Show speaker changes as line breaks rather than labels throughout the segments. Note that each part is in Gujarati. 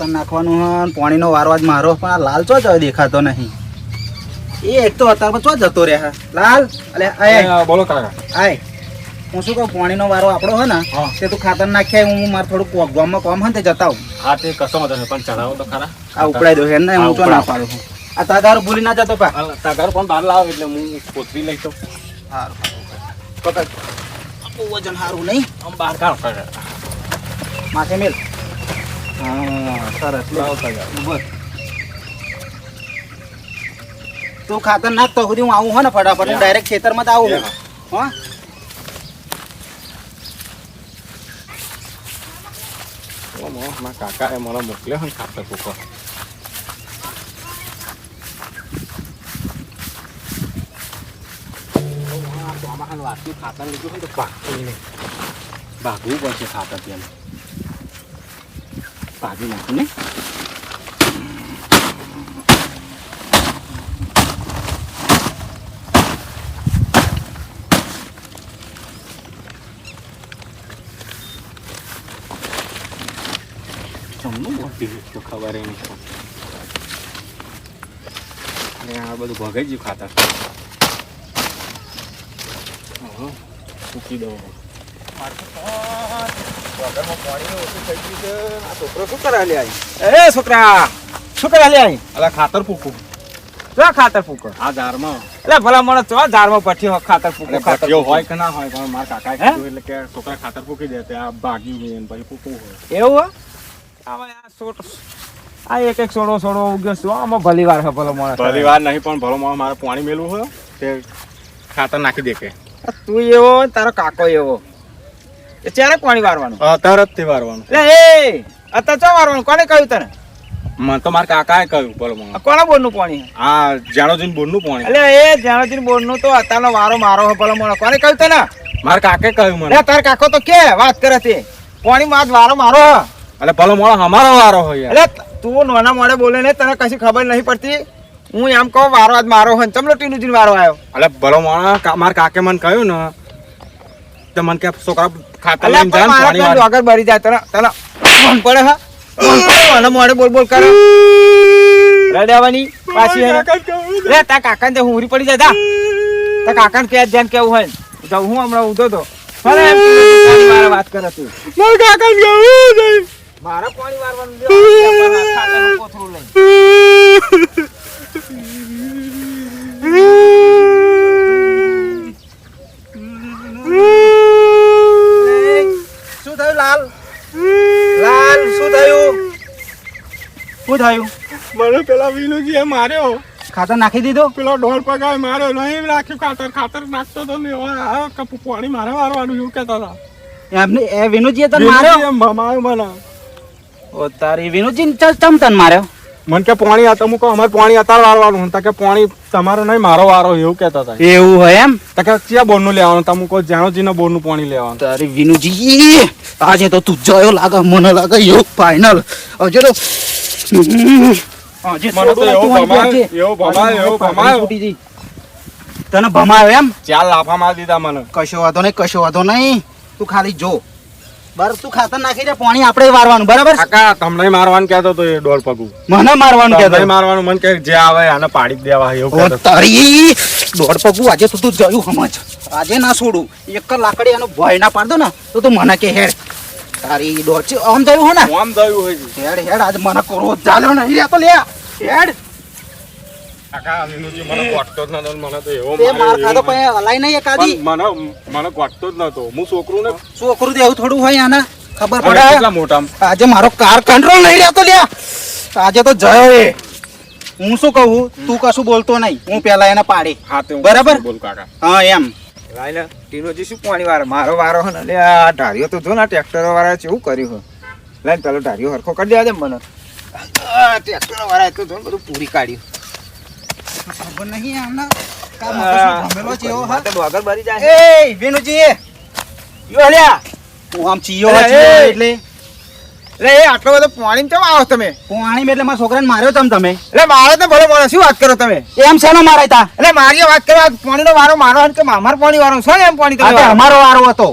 ખાતર નાખવાનું હોય પાણીનો વારો આજ મારો પણ આ લાલ ચો જ દેખાતો નહીં. એ એક તો અત્યારે ચો જતો રહે લાલ? અલે
બોલો કાકા.
આય. હું શું કહું પાણીનો વારો આપણો હે ને. તે તું ખાતર નાખ્યા હું મારે થોડું ગામમાં કોમ હે ને તે જતા
હા તે કશો વાંધો નહીં પણ ચડાવો તો ખરા.
આ ઉપડાઈ દો છે ને
હા,
તો ના પાડું છું. આ તાગારું ભૂલી ના જતો પા.
હાલ, પણ બહાર લાવ એટલે હું કોથળી લઈ તો
સારું પકડ. વજન સારું નહીં.
આમ બહાર કાઢો
માથે મેલ. હા સરસ. લે
લાવો તગાર
બસ. તું ખાતર નાખ તો સુધી હું આવું હો ને ફટાફટ. હું ડાયરેક્ટ ખેતરમાં જ આવું.
હા.
હા
ઓમ, મારા કાકાએ મને મોકલ્યો ને ખાતર કૂકર. ખાતર લીધું હોય તો ભાગવું પડશે ખાતર ત્યાં ભાગી નાખીને ને જમનું મોટી તો ખબર એ નહીં અને આ બધું ભગાઈ ગયું ખાતર મૂકી દઉં
છોકરો શું કરા લે એ છોકરા શું કરા લે
અલા ખાતર પૂકું
તો ખાતર ફૂકો.
આ ધારમાં
એટલે ભલા મને તો ઝાડમાં પઠ્યો ખાતર ફૂકો
ખાતર હોય કે ના હોય પણ મારા
કાકા
કીધું એટલે કે છોકરા ખાતર ફૂકી દે તે આ ભાગ્યું નહીં પછી પૂકવું હોય.
એવું હે? આ એક એક સોડો સોડો ઉગ્યો શું આમાં ભલી વાર છે ભલો માણસ.
ભલી વાર નહીં પણ ભલો માણસ મારે પાણી મેલું હોય તે ખાતર નાખી દે કે.
તું એવો તારો કાકો એવો. ચારે પાણી વારવાનું?
તરતથી વારવાનું.
એટલે એ અત્યારે ચો વારવાનું? કોને કહ્યું તને?
મને તો મારા કાકાએ કહ્યું
આ
માણસ
કોના બોરનું પાણી
હા જાણો જઈને બોરનું પાણી.
એટલે એ જાણોજી બોરનું તો અત્યારનો વારો મારો છે ભલો માણસ કોને કહ્યું તને?
મારા કાકે કહ્યું મને.
તાર કાકો તો કે વાત કરે છે. પાણી માં વારો મારો છે.
એટલે ભલો મોડો અમારો વારો હોય
એટલે તું નાના મોડે બોલે ને તને કશી ખબર નહીં પડતી. હું એમ કહું વારો આજ મારો હોય ચમલો ટીનું જીન વારો આવ્યો?
એટલે ભલો કા- મારા કાકે મને કહ્યું ને તો મને કે છોકરા ખાતર લઈને
પાણી બળી જાય તને તને મન પડે હા. મન પડે મોડે બોલ બોલ કરે. રડાવાની પાછી હે. તા કાકાને તે હુંરી પડી જાય તા તા કાકાને કે જેમ કેવું હોય. જાઉં હું હમણાં ઊંધો તો. વારે વાત કરે તું.
મારા નહીં
પાણી વારવાનું કોથળું લઈ. એ, શું થયું લાલ લાલ શું થયું શું થયું?
મને પેલા વિનુજીએ માર્યો.
ખાતર નાખી દીધો?
પેલો ઢોલ પગાય માર્યો નહીં નાખ્યું ખાતર. ખાતર નાખતો તો ને હવે આ કપ પાણી મારે મારવાનું એવું કહેતા હતા.
એમને એ વિનુજીએ તને માર્યો?
વિનુજીએ મને.
ઓ તારી વિનુજી તમ તને માર્યો?
મને કે પાણી આ તમે કહો અમારે પાણી અત્યારે વાળવાનું તો કે પાણી તમારો નહીં મારો વારો એવું કહેતા હતા.
એવું હોય એમ?
તો કે ક્યાં બોરનું લેવાનું? તમે કહો જાણોજીને બોરનું પાણી લેવાનું.
તારી વિનુજી આજે તો તું જયો લાગે મને લાગે એવું ફાઇનલ હજુ તો તને ભમાયો એમ
ચાર લાફા માર દીધા મને
કશો વાંધો નહીં કશો વાંધો નહીં તું ખાલી જો તું બરાબર
કાકા તમને મારવાનું કહેતો તો એ ડોલ પગુ
મને મારવાનું
તમને
કે
મારવાનું મને કે જે આવે આને પાડી દેવા એવું કહેતો
આજે તો તું આજે ના છોડું એક લાકડી એનો ભય ના પાડતો ને તો તું મને કે હેડ તારી ડોચી આમ થયું હો ને?
આમ થયું હોય.
હેડ હેડ આજ મને કરો ચાલ્યો નહીં. રે તો લે. હેડ.
કાકા વિનુજી મને ગોઠતો જ નતો મને તો એવો
તે માર
માર્યો,
ખાધો
એવો
પછી હલાય નહીં એકાદી?
મને મને ગોઠતો જ નતો. હું છોકરું ને
છોકરું તો એવું થોડું હોય આના. ખબર પડે.
મોટા
આજે મારો કાર કંટ્રોલ નહીં રહેતો લ્યા આજે તો જયો એ. હું શું કહું? તું કશું બોલતો નહીં. હું પેલા એને પાડી.
હા તે
બરાબર?
બોલ કાકા.
હા એમ. લાઈને ટીનોજી શું પાણી વાર? મારો વારો હે ને આ ઢારીઓ તો જો ને ટ્રેક્ટર વાળા કેવું કર્યું હે. લાઈન પેલો ઢારીઓ હરખો કરી દેવા દે મને. ટ્રેક્ટર વાળા તો જો બધું પૂરી કાઢ્યું. ખબર નહીં આમના કા ભરી જાય એ વિનુજી યો લ્યા હું આમ ચીયો એટલે.
એટલે એ આટલો બધો પાણી કેમ આવો તમે?
પાણી એટલે મારા છોકરાને માર્યો તમ તમે.
એટલે મારે તો ભલે માણસ શું વાત કરો તમે?
એમ શેનો મારાય તા?
એટલે મારી વાત કરો પાણીનો વારો મારો કે મામાર પાણી વારો છો ને એમ પાણી તમે?
અમારો વારો હતો.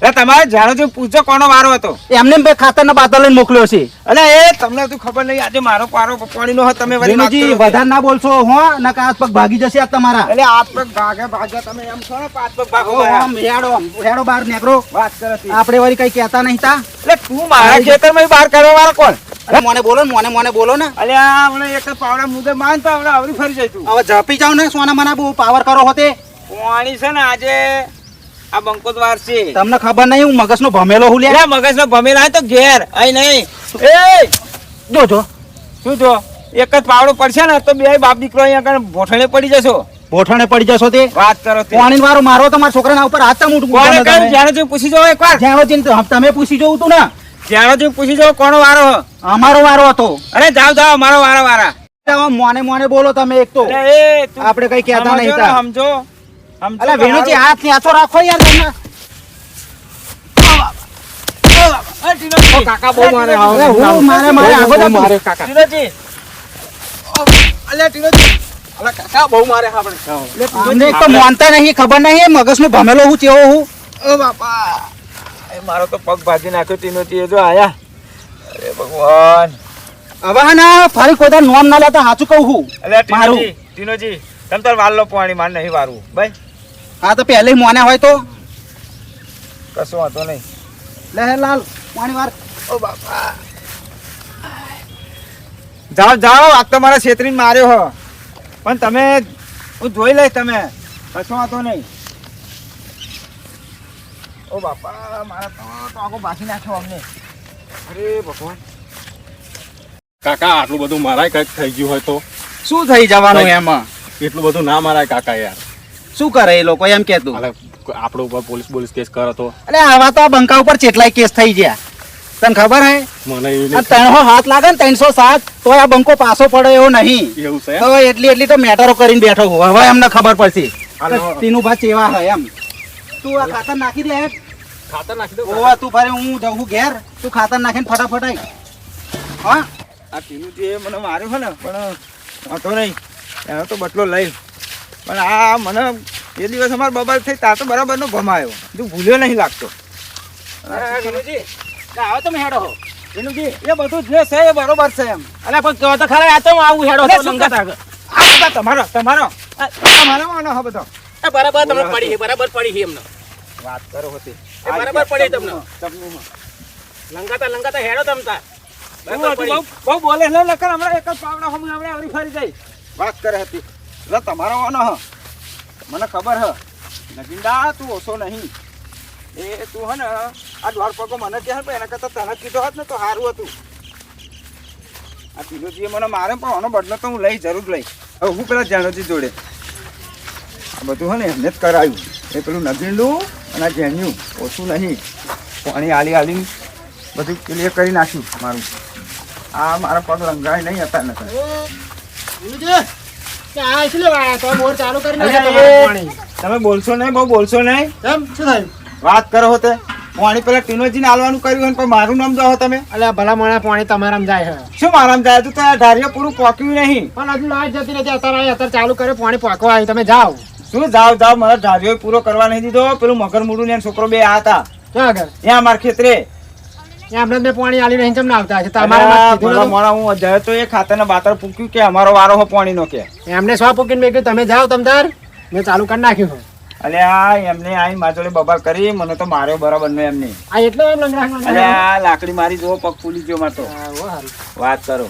એટલે તમારે જાણો છો પૂછો કોનો વારો હતો.
એમને બે ખાતરના બાતલ લઈને મોકલ્યો છે.
અને એ તમને તો ખબર નહીં આજે મારો પારો પાણીનો હતો તમે છો.
વધારે ના બોલશો હો ના કે પગ ભાગી જશે આ તમારા.
એટલે હાથ પગ ભાગે ભાગે તમે એમ છો ને પાંચ પગ ભાગો
આમ હેડો હેડો બહાર નેકરો
વાત કરતી
આપણે વળી કઈ કહેતા નહીં તા.
એટલે તું મારા ખેતરમાં બહાર કરવા વાળો કોણ?
અરે મને બોલો ને મને મને બોલો ને.
અલ્યા હમણાં એક પાવડા મુદે માન તો આવરી ફરી જાય તું
હવે ઝપી જાવ ને સોના મના બહુ પાવર કરો હોતે.
પાણી છે ને આજે આ બંકો દ્વાર છે.
તમને ખબર નહીં હું મગજનો ભમેલો હું લે
મગજનો ભમેલા તો ઘેર અહીં નહીં. એ
જો જો.
શું જો? એક જ પાવડો પડશે ને તો બે બાપ દીકરો અહીંયા આગળ ભોઠણે પડી જશો.
ભોઠણે પડી જશો તે?
વાત કરો
પાણી વારો મારો તમારા છોકરાના ઉપર હાથ ઉઠાડો
કઈ
તમે?
જાણો જો પૂછી જાઓ એકવાર.
જાણો જીન તમે પૂછી જોઉં તું ને.
જાણો જો પૂછી જો કોનો વારો?
અમારો વારો હતો.
અરે જાઓ જાઓ મારો વારો વારા.
મોને મોને બોલો તમે એક તો. આપણે કઈ કહેતા નહીં
સમજો.
અલા
તો
વેણુજી. હાથ ન્યાચો રાખો યાર તમને.
કાકા બહુ મારે
હું મારે મારે આગો
બહુ
જા તું.
મારે કાકા
ટીનોજી. અલ્યા ટીનોજી.
અલા કાકા બહુ મારે આપણે
તો માનતા નહીં ખબર નહીં મગજનો ભમેલો હું ચેવો હું
ઓ બાપા એ મારો તો પગ ભાજી નાખ્યો ટીનોજી એ જો આયા અરે ભગવાન
હવે ના ફરી કોઈ નોમ ના લેતા સાચું કહું હું
અલ્યા
મારું.
ટીનોજી ટીનોજી તમ તાર વાલ લો પાણી માર નહીં વારું ભાઈ
હા તો પહેલે મોને હોય તો.
કશું વાંધો નહીં.
લે હે લાલ પાણી વાર
ઓ બાપા. જાઓ જાઓ આ તો મારા છેતરીને માર્યો હો. પણ તમે હું જોઈ લઈશ તમે. કશો વાંધો નહીં. ઓ બાપા મારા તો આખો બાકી નાખ્યો અમને. અરે ભગવાન.
કાકા આટલું બધું મારાય કંઈક થઈ ગયું હોય તો?
શું થઈ જવાનું એમાં?
એટલું બધું ના મારાય કાકા યાર.
શું કરે એ લોકો? એમ કેતું
આપણો ઉપર પોલીસ પોલીસ કેસ કરો તો.
અરે આવા તો આ બંકા ઉપર ચેટલાય કેસ થઈ ગયા. તને ખબર હે?
મને
ત્રણસો હાથ લાગે ને ત્રણસો સાત તો આ બંકો પાછો પડે એવો નહીં.
એવું છે? તો
હવે એટલી એટલી તો મેટરો કરીને બેઠો હું હવે એમને ખબર પડશે. તીનું ભાઈ ચેવા હોય એમ. તું આ ખાતર નાખી દે.
ખાતર નાખી દે
ઓવા તું ફરે હું જઉં ઘેર. તું ખાતર નાખીને ફટાફટ આવી હા?
આ તીનું જે મને માર્યું છે ને પણ હતો નહીં. એનો તો બટલો લઈ પણ આ મને એ દિવસ અમારા બબાલ થઈ તાર તો બરાબરનો ભમાયો તું ભૂલ્યો નહીં લાગતો.
આવો તમે હેડો
વિનુજી, એ બધું જે છે એ બરોબર છે એમ.
અલ્યા પણ કહો તો ખરા આ તો હું આવું હેડો
અરે
લંગા તાગ.
આ બધા તમારો તમારો. તમારો હો બધો.
બરાબર તમને પડી બરાબર પડી છે એમને.
વાત કરો હતી.
બરાબર પડી તમને.
તમને
લંગાતા લંગાતા હેડો તમતા
બહુ બહુ બોલે એટલે લખન હમણાં એક જ પાવડા હમણાં હમણાં આવરી ફરી જાય. વાત કરે હતી. એટલે તમારો ઓનો હ. મને ખબર હ. નગીંદા તું ઓછો નહીં. એ તું હે ને, આ દ્વાર પગો મને કહે પણ એના કરતાં તને કીધો હોત ને તો સારું હતું. આ પીલોજીએ મને મારે પણ આનો બદલો તો હું લઈ, જરૂર લઈ. હવે હું પેલા જાણોજી જોડે. આ બધું હે ને એમને જ કરાયું. એ પેલું નગીંડું અને આ જેન્યું ઓછું નહીં. પાણી આલી આલી બધું ક્લિયર કરી નાખ્યું મારું. આ મારા પગ રંગાય નહીં હતા નકર તમે બોલશો નહીં બહુ બોલશો નહીં. વાત કરો તે. પાણી પેલા ટીનોજીને આલવાનું કર્યું હોય પણ મારું નામ જાઓ તમે.
એટલે ભલા મોણા પાણી તમારામ જાય છે.
શું મારામ જાય? તું તો ધાર્યો પૂરું પોક્યું નહીં.
પણ હજુ લાઈટ જતી નથી અત્યારે અત્યારે ચાલુ કરે પાણી પાકવા આવી તમે જાઓ.
શું જાવ જાવ મારા ધાર્યો પૂરો કરવા નહીં દીધો. પેલું મગર મુડું ને છોકરો બે આ હતા.
ક્યાં આગળ?
ત્યાં મારા ખેતરે.
ત્યાં મેં પાણી આલી નહીં ચમ આવતા? છે
તમારા
તમારા કીધું નતું?
મોડા હું જાય તો એ ખાતરના બાતર પૂક્યું કે અમારો વારો હો પાણીનો કે.
એમને સ્વ પૂકીને મેં કીધું તમે જાઓ તમ મેં ચાલુ કરી નાખ્યું.
અલે આ એમને આઈ મારા જોડે બબાલ કરી મને તો માર્યો બરાબર નો એમને.
આ એટલે એમ
અલે આ લાકડી મારી જો પગ ફૂલી ગયો
સારું
વાત કરો.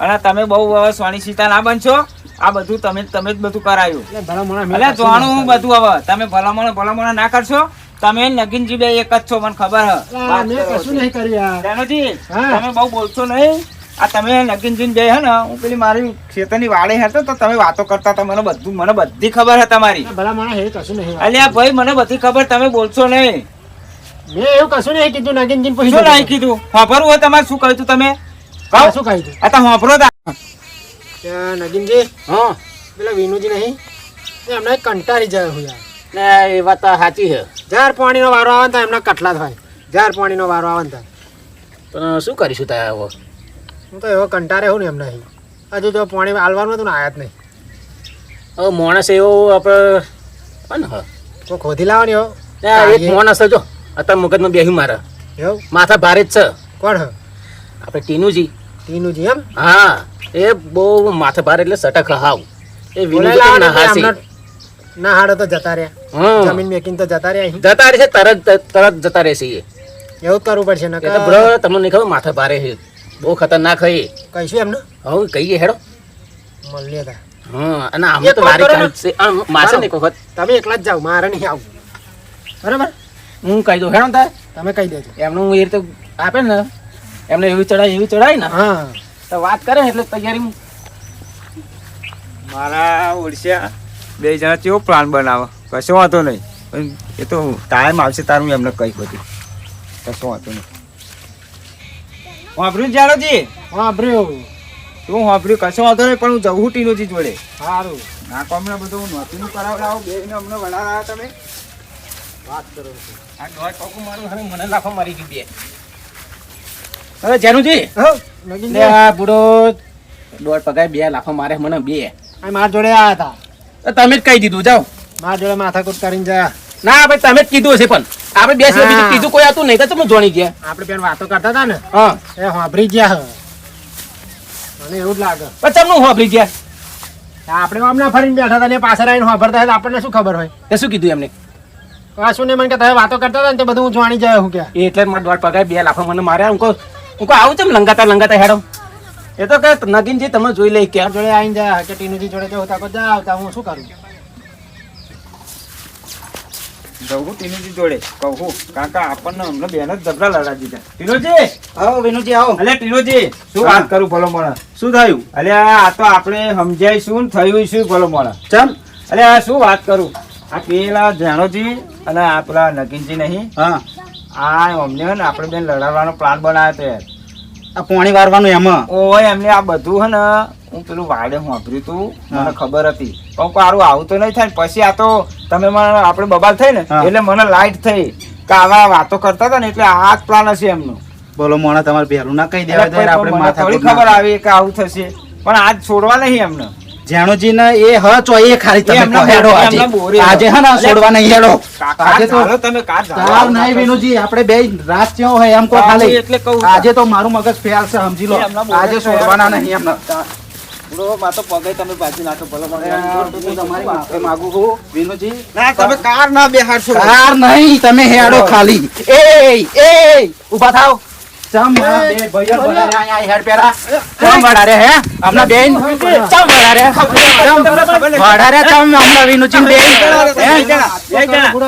અને તમે બહુ હવે સોની સીતા ના બનશો? આ બધું તમે તમે જ બધું કરાયું.
એટલે ભલા મોણા મેં
જોવાનું હું બધું હવે. તમે ભલામણ ભલામણ ના કરશો? તમે નગીનજી બે એક જ છો મને ખબર હ.
કશું નહીં કર્યું.
જાનોજી,
હા.
તમે બહુ બોલશો નહીં. આ તમે નગીનજી બે હે ને હું પેલી મારી ખેતરની વાડે હતો તો તમે વાતો કરતા હતા મને બધું મને બધી ખબર હે તમારી.
ભલા હે કશું નહીં
અલ્યા ભાઈ મને બધી ખબર તમે બોલશો નહીં.
મેં એવું કશું નહીં કીધું નગીનજીને પછી
શું. નહીં કીધું? હોભરવું હોય તમારે શું કહ્યું તમે? કહો.
શું કહ્યું?
આ તો હોભરો તા.
નગીનજી
હા.
પેલા વિનુજી નહીં? એમને કંટાળી જાય હું યાર.
ને એ વાત સાચી છે.
ઝાર પાણીનો વારો આવે ને તો એમના કટલા થાય. ઝાર પાણીનો વારો આવે ને તો.
પણ શું કરીશું ત્યાં હવે?
હું તો એવો કંટારે હું ને એમને. હજુ તો પાણી હાલવાનું હતું ને આયા જ નહીં.
હવે માણસ એવો આપણે હા?
તો ખોદી લાવવાની હો.
ને એક માણસ જો
અત્યારે મગજમાં બેહ્યું મારા.
એવું?
માથા ભારે જ છે.
કોણ હ?
આપણે ટીનુજી.
ટીનુજી એમ?
હા એ બહુ માથા ભારે એટલે સટક હાવ. એ વિનુજી ના હાસી.
ના હાડો તો જતા રહ્યા. જમીન મેકિંગ તો જતા રહ્યા અહીં.
જતા રહેશે તરત તરત જતા રહેશે એ.
એવું કરવું પડશે ને
તો બ્રો તમને નહીં ખબર માથા ભારે છે. બહુ ખતરનાક છે એ.
કહીશું એમને?
હવે કહીએ હેડો.
મળીએ તા.
હા અને આમ તો મારી
કરો
છે. આમ માસે ને કોખત
તમે એકલા જ જાઓ મારે નહીં આવું. બરાબર?
હું કહી દઉં હેડો તા
તમે કહી દેજો.
એમનું હું એ રીતે આપે ને એમને એવી ચડાય એવી ચડાય ને
હા.
તો વાત કરે ને એટલે તૈયારી
મારા ઓળશ્યા બે જણા કેવો પ્લાન બનાવો? કશો વાંધો નહીં. પણ એ તો ટાઈમ આવશે તારું એમને કહી બધું. કશો વાંધો નહીં. વાપર્યું
હા બ્રો
તું વાપર્યું? કશો વાંધો નહીં પણ હું જવું છું ટીનોજી જોડે.
સારું.
ના કોમને બધું હું નોતીનું કરાવડાવો બે ને અમને વડાવ્યા તમે.
વાત કરો.
આ દોઢ ટોકું મારું હવે મને લાખો મારી ગઈ બે અરે જેનુજી?
હો
લે આ બુડો. દોઢ પગાર બે લાખો મારે મને બે.
આ મારા જોડે આયા હતા.
તમે જ કહી દીધું જાઓ.
મારા જોડે માથાકૂટ કરીને જા.
ના ભાઈ તમે જ કીધું હશે પણ. આપણે બે સિવાય બીજું કીધું કોઈ હતું નહીં તો તમે જોણી ગયા?
આપણે પેલા વાતો કરતા હતા ને
હા.
એ સાંભળી ગયા મને એવું જ લાગે.
પણ તમને હોભરી ગયા?
આપણે હમણાં ફરીને બેઠા હતા ને પાછળ આવીને સાંભળતા હતા આપણને શું ખબર હોય?
તે શું કીધું એમને?
કશું નહીં મને કે તમે વાતો કરતા હતા ને તે બધું હું જાણી જાય હું કે.
એટલે મારા દોઢ પગાર બે લાખો મને માર્યા. હું કહું હું કહું આવું છે લંગાતા લંગાતા હેડો. એ તો કે નગીનજી તમે જોઈ લઈ કે
જોડે આવીને જાય કે ટીનુજી જોડે જવું તાકો જાવ તા હું શું કરું?
જવું છું જોડે. કહું કાકા આપણને અમને બેન જ જબરા લડા દીધા. ટીનોજી!
આવો વિનુજી આવો.
અલે ટીનોજી શું વાત કરું ભલો મને
શું થયું?
અલે આ તો આપણે સમજાઈશું ને થયું શું ભલો મને
ચમ?
અલે આ શું વાત કરું? આ પેલા જાણોજી અને આ પેલા નગીનજી નહીં.
હા.
આ અમને ને આપણે બેન લડાવવાનો પ્લાન બનાવ્યો તો.
આ પોણી વારવાનું એમાં.
ઓય એમને આ બધું હે ને હું પેલું વાડે સાંભળ્યું તું. મને ખબર હતી. સારું આવું તો નહીં થાય પછી આ તો તમે મને આપણે બબાલ થઈ ને એટલે મને લાઈટ થઈ કે આવા વાતો કરતા હતા ને એટલે આ જ પ્લાન હશે એમનો.
બોલો મોણા તમારે પહેલું ના કહી
એટલે
દેવા
પછી
આપણે માથા
થોડી ખબર આવી કે આવું થશે. પણ આજ છોડવા નહીં એમને.
જેણોજી ને એ હ ચો એ ખાલી તમે હેડો આજે. હે ને છોડવા નહીં હેડો. આજે તો
તમે કાં જાઓ.
નહીં વિનુજી આપણે બે રાત કેવો હોય એમ કો ખાલી.
એટલે કહું
આજે તો મારું મગજ ફેલ છે સમજી લો. આજે છોડવાના નહીં એમને.
બુડો, માં તો પગે તમે પાછી નાખો ભલો મને.
તમારી માફી માંગુ છું વિનુજી
ના તમે કાર ના બેહાડશો.
કાર નહીં તમે હેડો ખાલી. એ એ ઊભા થાવ ચમ મારા બે ભાઈઓ બધા અહીંયા હેડ પેરા ચમ વડારે હે? હમણાં બેન? ચમ વડારે ચમ વડારે ચમ હમણાં વિનુજી બેન?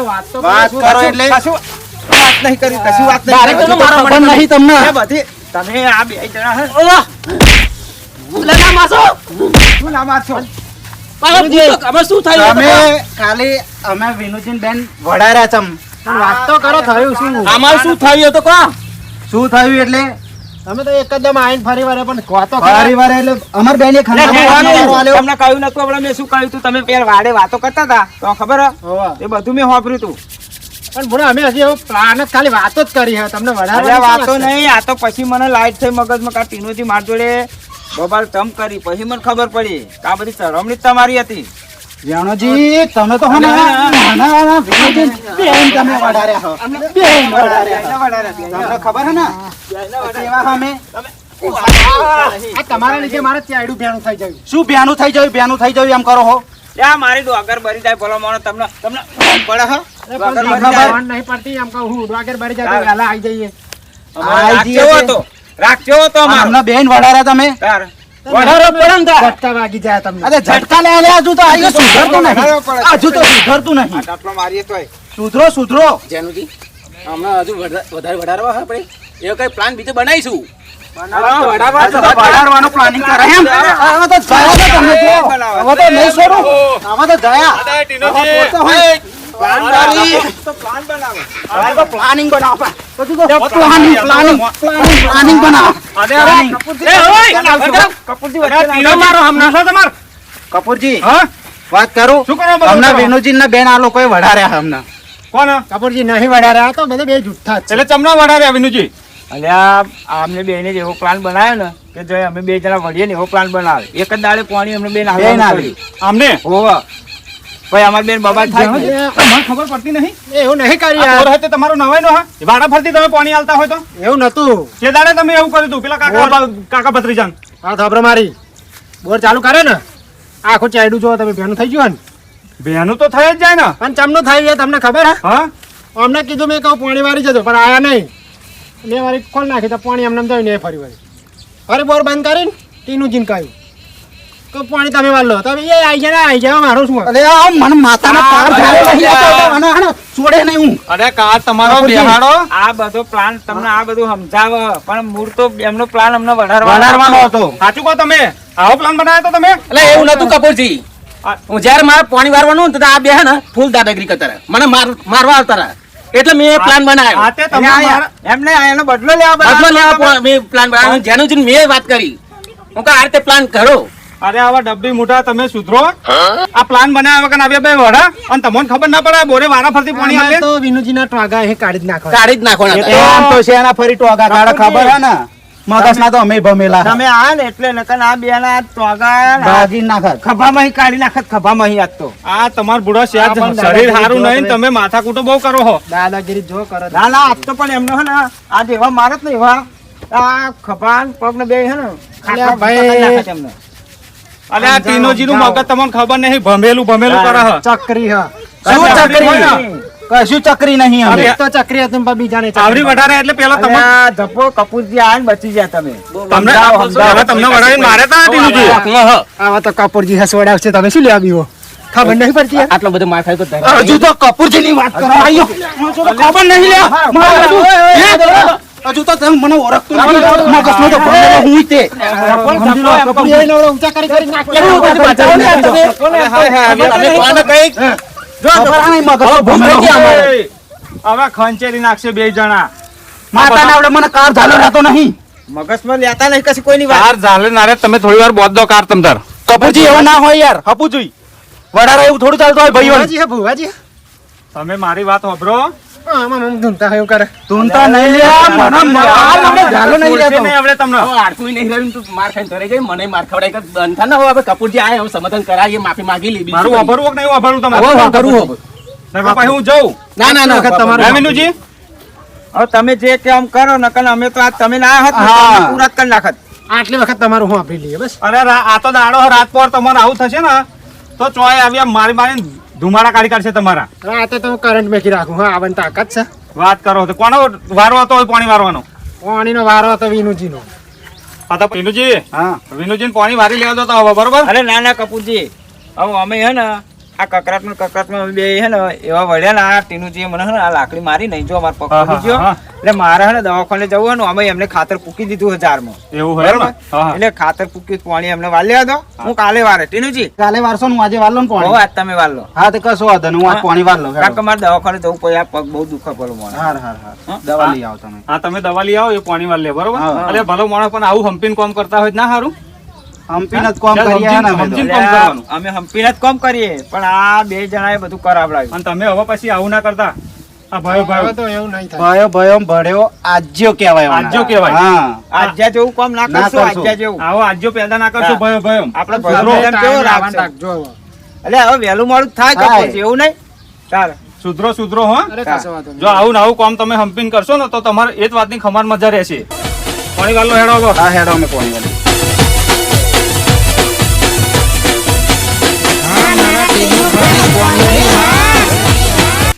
વાત તો
વાત
કરું
એટલે.
કશું વાત નહીં કરી કશું વાત નહીં
મારા
નહીં. તમને.
તમે આ બે જણા હે?
માસો
શું
થયું?
તમે ખાલી અમે વિનુજી બેન વડાર્યા ચમ
પણ વાત તો કરો થયું શું?
આમાં શું થયું તો કો
શું થયું એટલે?
તમે તો એકદમ આઈન ફરી વારે પણ વાતો કરો.
વારે વારે એટલે અમાર બેન એ ખાના
તમને કહ્યું નતું હમણાં મેં શું કહ્યું તું? તમે પેર વાડે વાતો કરતા હતા તો ખબર એ બધું મેં વાપર્યું તું.
પણ ભૂરા અમે હજી એવો પ્લાન જ ખાલી વાતો જ કરી હે તમને
અલ્યા વાતો? નહીં આ તો પછી મને લાઈટ થઈ મગજમાં કા ટીનોથી માર જોડે બબાલ તમ કરી પછી મને ખબર પડી કે આ બધી ચરમણી તમારી હતી.
જાણોજી તમે તો હે નાના નાના બેન તમે વડાર્યા હો બેન વડાર્યા ખબર હે ને સેવા અમે
તમારા લીધે મારે ત્યાં ભેણું થઈ જાય
શું બેનું થઈ જાય બેનું થઈ જાય એમ કરો હો.
યા મારી ડોગર ભરી જાય મોણો તમને તમને પડે હા? ડોગર ભરી જાય.
નહીં પડતી એમ કહું હું ભરી જાય તો આવી જઈએ.
રાગ તો
અમને બેન વડારા તમે?
વડારો
વધારો તા
ઝટકા વાગી જાય તમને.
અરે ઝટકા લે લે હજુ તો આયુ સુધરતું નહીં. હજુ તો સુધરતું નહીં.
આટલો મારીએ તોય.
સુધરો સુધરો.
જેનુજી હમણાં હજુ વધારે વધારે હા આપણે. એવો કઈ પ્લાન બીજો બનાવીશું?
તો પ્લાનિંગ કરે એમ. તો જયા તો તમે જો. આમાં તો નહીં છોડું. આમાં તો જયા.
પ્લાન. તો પ્લાન બનાવો.
હવે તો પ્લાનિંગ બનાવો. પછી તો પ્લાનિંગ પ્લાનિંગ પ્લાનિંગ. પ્લાનિંગ બનાવો. પ્લાનિંગ.
એ ઓય
કપૂરજી વચ્ચે
મારો હમણાં છો તમાર.
કપૂરજી વાત કરું? હમણાં વેનુજી ના બેન આ લોકોએ વઢાર્યા હમણાં
કોણ?
કપૂરજી નહીં વડાડ્યા તો બધા બે જુઠ્ઠા
એટલે ચમના વઢાર્યા વિનુજી?
અલ્યા અમને બેને ને એવો પ્લાન બનાવ્યો ને કે જો અમે બે જણા વળીએ ને એવો પ્લાન બનાવે. એક જ દાડે કોણી અમને બેન
આવે.
આમને
હોવે. ભાઈ અમાર બેન બાબા થાય
મને ખબર પડતી નહીં.
એવું નહીં કરી યાર.
પોર હતે તમારો નવાઈ નો હા વાડા ફરતી તમે પાણી આલતા હોય તો?
એવું નતું
કે દાડે તમે એવું કર્યું તું પેલા કાકા કાકા ભત્રીજાન.
હા થાબરો મારી. બોર ચાલુ કરે ને આખું ચાઈડું જો તમે ભેનું થઈ ગયું ને
બેનું તો થઈ જ જાય ને.
પણ ચમનું થઈ જાય તમને ખબર હે?
હા?
અમને કીધું મેં કહું પાણી વારી જતો પણ આયા નહીં. મેં વારી ખોલ નાખી તો પાણી એમને થયું ને ફરી વળી. ફરી બોર બંધ કરીને ટીનું જીનકાયું તો પાણી તમે વાળો તમે એ આઈ જાય આઈ જાય મારું શું
અરે આ મને માતાનો. આનો આનો છોડે નહીં હું.
અરે કાર તમારો બેહાડો?
આ બધો પ્લાન તમને આ બધું સમજાવ. પણ મૂળ તો એમનો પ્લાન અમને વધારવાનો
હતો.
સાચું કહો તમે. આવો પ્લાન બનાવ્યો તો તમે.
એટલે એવું નતું કપૂરજી. હું. જ્યારે મારે પાણી વારવાનું તો આ બે હે ને ફૂલ દાદાગીરી કરતા મને મારવા આવતા રહ્યા. એટલે મેં એ પ્લાન બનાવ્યો.
એમને એનો બદલો લેવા
બદલો લેવા મેં પ્લાન બનાવ્યો. જેનું જેનું મેં વાત કરી. હું કહું આ રીતે પ્લાન કરો.
અરે આવા ડબ્બી મોટા તમે સુધરો. આ પ્લાન બનાવ્યા વગર આવ્યા બે વડા અને તમને ખબર ના પડે બોરે વારા ફરતી પાણી આવે
તો વિનુજી ના ટોગા એ કાઢી જ નાખો
કાઢી જ
નાખો તો છે એના ફરી ટોગા કાઢે ખબર હે ને? મગજના તો અમે ભમેલા.
તમે આ ને એટલે નકન આ બે ના ટોગા
ભાગી નાખત.
ખભામાં માં કાઢી નાખત ખભામાં માં આજ તો.
આ તમાર બુડા છે શરીર સારું નહીં
તમે.
માથા કૂટો બહુ કરો હો.
દાદાગીરી જો કરો.
ના ના આજ તો પણ એમનો હે ને આ જેવા મારત ને એવા આ ખભા પગ ને બે હે ને
ભાઈ.
છે.
અરે આ ટીનોજી નું મગજ તમને ખબર નહીં? ભમેલું ભમેલું કરે છે
ચક્રી હા.
શું ચકરી? કશું ચકરી નહીં અમે.
તો ચક્રી હતું પણ બીજાને.
આવરી વધારે એટલે પેલા તમે
ધપ્પો કપૂરજી આ બચી ગયા તમે.
તમને હવે તમને વડાવીને મારે તા ટીનુજી.
આવા તો કપૂરજી હસવડાવશે. તમે શું લેવા બીવો? ખબર નહીં પડતી યાર.
આટલો બધો માર ખાય તો
હજુ તો કપૂરજી ની વાત કરો. આયો. ખબર નહીં લે મારે હજુ તો તમે મને ઓળખતું નહીં તો હું તે.
ઊંચા કરી કરી
હવે
નહીં
ખંચેરી નાખશે બે જણા.
માતાને આવડે મને કાર ઝાલો રહેતો નહીં.
મગજમાં લેતા નહીં કશું કોઈની વાત?
કાર ઝાલે નારે તમે થોડી વાર બોધ દો કાર તમતાર
કપૂરજી એવો ના હોય યાર.
હપુ જોઈ
વડારા એવું થોડું ચાલતું હોય ભાઈઓ
ભુવાજી
તમે મારી વાત સાંભળો
આમાં આમ ધૂમતા હોય કરે.
તું નહીં લે મને મને મને નહીં
બોલશે
રહેતો
નહીં તમને.
હવે નહીં રહ્યું તું માર ખાઈને ધરાઈ જાય મને માર ખવડાય કે બંધ થા હવે હવે કપૂરજી આયા હવે સમાધાન કરાય માફી માંગી લી
મારું
કંઈ.
વાપરવું કે નહીં
હવે
તમારે?
હવે.
નકર હું જઉં?
ના ના ના.
તમારું
હે
હવે તમે જે કામ કરો નકર અમે તો આ તમે ના હોત પૂરા કરી નાખત.
આટલી વખત તમારું હું આપી લઈએ બસ.
અરે આ તો દાડો રાત પર તમારે આવું થશે ને? તો ચોય આવ્યા મારી મારી ધુમાડા કાઢી કાઢશે તમારા.
રાતે તો હું કરંટ મેકી રાખું. હા આવન તાકાત છે.
વાત કરો તો કોનો વારો હતો હોય પાણી વારવાનો?
પાણીનો વારો હતો વિનુજીનો.
આ તો વિનુજી?
હા.
વિનુજીને પાણી વારી લેવા દો તો હવે બરોબર?
અરે ના ના કપૂરજી. હવે અમે હે ને આ કકરાટમાં કકરાટમાં બે હે ને એવા વળ્યા ને આ ટીનુજી મને હે ને આ લાકડી મારી નહીં જો અમાર પગ ગયો. એટલે મારે હે ને દવાખાને જવું ને અમે એમને ખાતર પૂકી દીધું હજારમાં.
એવું હોય
બરોબર?
ને? હા હા.
એટલે ખાતર પૂક્યું પાણી એમને વાલ્યા દો હું કાલે વારે ટીનુજી.
કાલે વારસો હું આજે વાલો ને પાણી?
આજ તમે વાલો
હા તો કશો વાંધો હું આજ પાણી
વાલો કાકા મારે દવાખાને જવું પડે આ પગ બહુ દુખે પડે મને
હાર હાર હાર. દવા લઈ આવો તમે.
હા તમે દવા લઈ આવો એ પાણી વાલ લે બરોબર?
એટલે
અરે ભલો માણસ પણ આવું હંપીન કામ કરતા હોય ના સારું
હમ્પીને જ કોમ કરીએ ને અમે તો.
એટલે
કામ કરવાનું.
આ અમે હંપીને જ કામ કરીએ પણ આ બે જણાએ બધું કરાવડાવ્યું
અને તમે હવે પછી આવું ના કરતા આ ભાઈઓ
હવે
ભાઈઓ
તો એવું નહીં થાય
ભયો ભયો ભળ્યો આજ્યો કહેવાય ઓને.
આજ્યો કહેવાય.
હા
આજ્યા જેવું કામ ના
ના
કરશો
કરશો.
આજ્યા જેવું
આવો આજ્યો પેદા ના કરશો
હા.
ભયો ભયો
આપણે
સુધરો.
ભગવાન કેવો
ટાઈમ
રાખશે
રાખજો હવે.
એટલે હવે વહેલું મોડું થાય એવું નહીં ચાલ
સુધરો સુધરો હો
અરે કશો વાંધો નહીં.
જો આવું ને આવું કામ તમે હંપીને કરશો ને તો તમારે એ જ વાતની ખમાર મજા રહેશે પાણી વાળો હેડો
હેડો અમે પાણી વાળી
મારા ટીનું પાણી પાણી